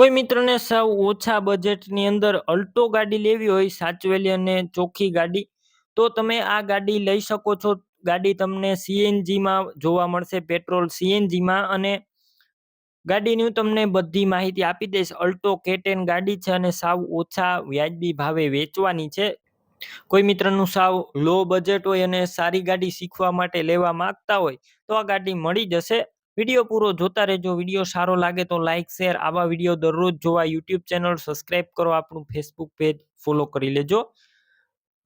કોઈ મિત્રને સાવ ઓછા બજેટની અંદર અલ્ટો ગાડી લેવી હોય, સાચવેલી અને ચોખ્ખી ગાડી, તો તમે આ ગાડી લઈ શકો છો. ગાડી તમને સીએનજીમાં જોવા મળશે, પેટ્રોલ સીએનજીમાં અને ગાડીની તમને બધી માહિતી આપી દઈશ. અલ્ટો કેટેન ગાડી છે અને સાવ ઓછા વ્યાજબી ભાવે વેચવાની છે. કોઈ મિત્રનું સાવ લો બજેટ હોય અને સારી ગાડી શીખવા માટે લેવા માંગતા હોય, તો આ ગાડી મળી જશે. વીડિયો પૂરો જોતા રહેજો. વીડિયો સારો લાગે તો લાઇક શેર આવા વીડિયો દરરોજ જોવા યુટ્યુબ ચેનલ સબસ્ક્રાઇબ કરો. આપણું ફેસબુક પેજ ફોલો કરી લેજો.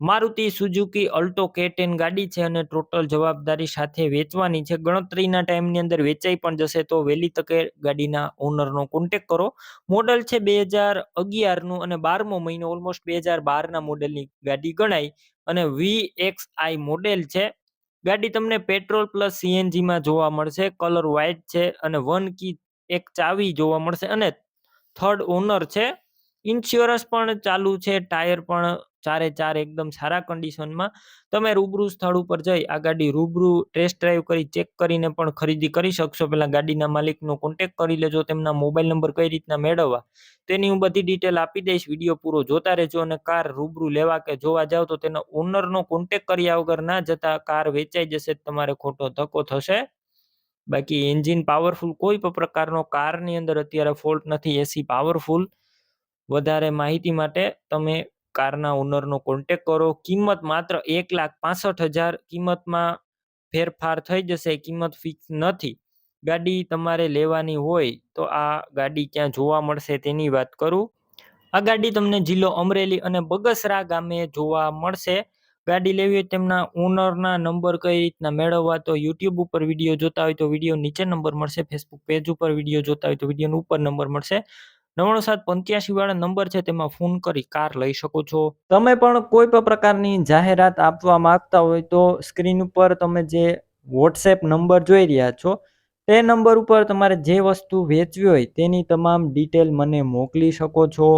મારુતિ સુઝુકી અલ્ટો કેટેન ગાડી છે અને ટોટલ જવાબદારી સાથે વેચવાની છે. ગણતરીના ટાઈમની અંદર વેચાઈ પણ જશે તો વહેલી તકે ગાડીના ઓનરનો કોન્ટેક કરો. મોડલ છે બે હજાર અગિયારનું અને બારમો મહિનો ઓલમોસ્ટ બે હજાર બારના મોડેલની ગાડી ગણાય. અને વી એક્સ આઈ મોડેલ છે. ગાડી તમને પેટ્રોલ પ્લસ સીએનજીમાં જોવા મળશે, કલર વ્હાઇટ છે અને વન કી એક ચાવી જોવા મળશે અને થર્ડ ઓનર છે. ઇન્સ્યોરન્સ પણ ચાલુ છે, ટાયર પણ ચારે ચાર એકદમ સારા કન્ડિશનમાં તમે રૂબરૂ સ્થળ ઉપર જઈ આ ગાડી રૂબરૂ ટેસ્ટ ડ્રાઈવ કરી ચેક કરીને પણ ખરીદી કરી શકશો. પહેલાં ગાડીના માલિકનો કોન્ટેક કરી લેજો, તેમના મોબાઈલ નંબર કઈ રીતના મેળવવા. તેની હું બધી ડિટેલ આપી દઈશ વીડિયો પૂરો જોતા રહેજો અને કાર રૂબરૂ લેવા કે જોવા જાવ તો તેના ઓનરનો કોન્ટેક કર્યા વગર ના જતા કાર વેચાઈ જશે તમારે ખોટો ધક્કો થશે. બાકી એન્જિન પાવરફુલ કોઈ પણ પ્રકારનો કારની અંદર અત્યારે ફોલ્ટ નથી એસી પાવરફુલ વધારે માહિતી માટે તમે કારના ઓનરનો કોન્ટેક કરો. કિંમત માત્ર એક લાખ પાસઠ હજાર કિંમતમાં ફેરફાર થઈ જશે, કિંમત ફિક્સ નથી. ગાડી તમારે લેવાની હોય તો આ ગાડી ક્યાં જોવા મળશે તેની વાત કરું. આ ગાડી તમને જિલ્લો અમરેલી અને બગસરા ગામે જોવા મળશે. ગાડી લેવી હોય તેમના ઓનરના નંબર કઈ રીતના મેળવવા તો યુટ્યુબ ઉપર વીડિયો જોતા હોય તો વીડિયો નીચે નંબર મળશે ફેસબુક પેજ ઉપર વીડિયો જોતા હોય તો વીડિયો ઉપર નંબર મળશે. નવ્વાણું સાત પંચ્યાસી વાળા નંબર છે, તેમાં ફોન કરી કાર લઈ શકો છો. તમે પણ કોઈ પણ પ્રકારની જાહેરાત આપવા માંગતા હોય તો સ્ક્રીન ઉપર તમે જે વોટ્સએપ નંબર જોઈ રહ્યા છો, તે નંબર ઉપર તમારે જે વસ્તુ વેચવી હોય તેની તમામ ડિટેલ મને મોકલી શકો છો.